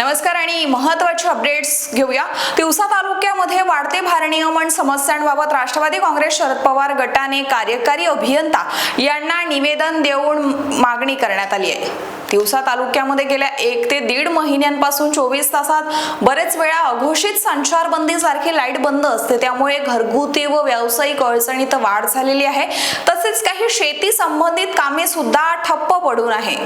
नमस्कार आणि महत्त्वाचे अपडेट्स घेऊया. तिवसा तालुक्यामध्ये वाढते भारनियमन समस्यांबाबत राष्ट्रवादी काँग्रेस शरद पवार गटाने कार्यकारी अभियंता यांना निवेदन देऊन मागणी करण्यात आली आहे. तिवसा तालुक्यामध्ये गेल्या एक ते दीड महिन्यांपासून चोवीस तासात बरेच वेळा अघोषित संचारबंदी सारखी लाइट बंद असते. त्यामुळे घरगुती व व्यावसायिक अडचणीत वाढ झालेली आहे. तसेच काही शेती संबंधित कामे सुद्धा ठप्प पडून आहे.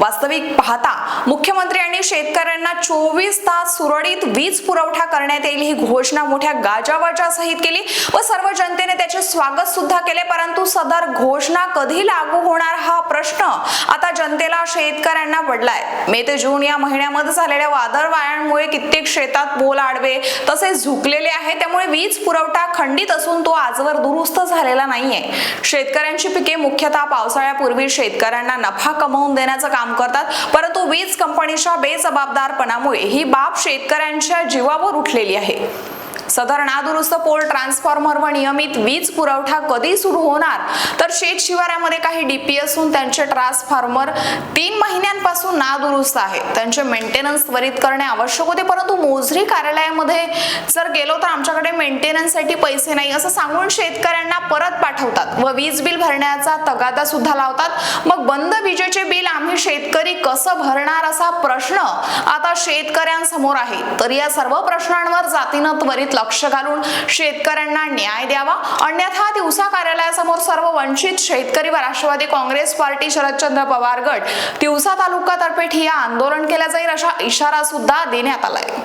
वास्तविक पाहता मुख्यमंत्री आणि शेतकऱ्यांना चोवीस तास सुरळीत वीज पुरवठा करण्यात येईल ही घोषणा मोठ्या गाजावाजा सहित केली. व सर्व जनतेने स्वागत सुद्धा केले परंतु सदर घोषणा कधी लागू होणार हा प्रश्न आता जनतेला शेतकऱ्यांना पडलाय. मे ते जून या महिन्यामध्ये झालेल्या वादळ वायांमुळे कित्येक शेतात पोल आडवे तसेच झुकलेले आहे त्यामुळे वीज पुरवठा खंडित असून तो आजवर दुरुस्त झालेला नाहीये. शेतकऱ्यांची पिके मुख्यतः पावसाळ्यापूर्वी शेतकऱ्यांना नफा कमवून देण्याचं काम करतात परंतु वीज कंपनीच्या बेजबाबदारपणामुळे ही बाब शेतकऱ्यांच्या जीवावर उठलेली आहे. सदर नादुरुस्त पोल ट्रान्सफॉर्मर व नियमित वीज पुरवठा कधी सुरू होणार? तर शेत शिवारामध्ये काही डीपी असून त्यांचे ट्रान्सफॉर्मर तीन महिन्यांपासून नादुरुस्त आहे. त्यांचे मेंटेनन्स त्वरित करणे आवश्यक होते परंतु मोजरी कार्यालयामध्ये जर गेलो तर आमच्याकडे मेंटेनन्ससाठी पैसे नाही असं सांगून शेतकऱ्यांना परत पाठवतात व वीज बिल भरण्याचा तगादा सुद्धा लावतात. मग बंद विजेचे बिल आम्ही शेतकरी कसं भरणार असा प्रश्न आता शेतकऱ्यांसमोर आहे. तर या सर्व प्रश्नांवर जातीनं त्वरित लक्ष घालून शेतकऱ्यांना न्याय द्यावा. अन्यथा दिवसा कार्यालयासमोर सर्व वंचित शेतकरी व राष्ट्रवादी काँग्रेस पार्टी शरदचंद्र पवार गट तिवसा तालुका तर्फे ठिय्या आंदोलन केलं जाईल अशा इशारा सुद्धा देण्यात आलाय.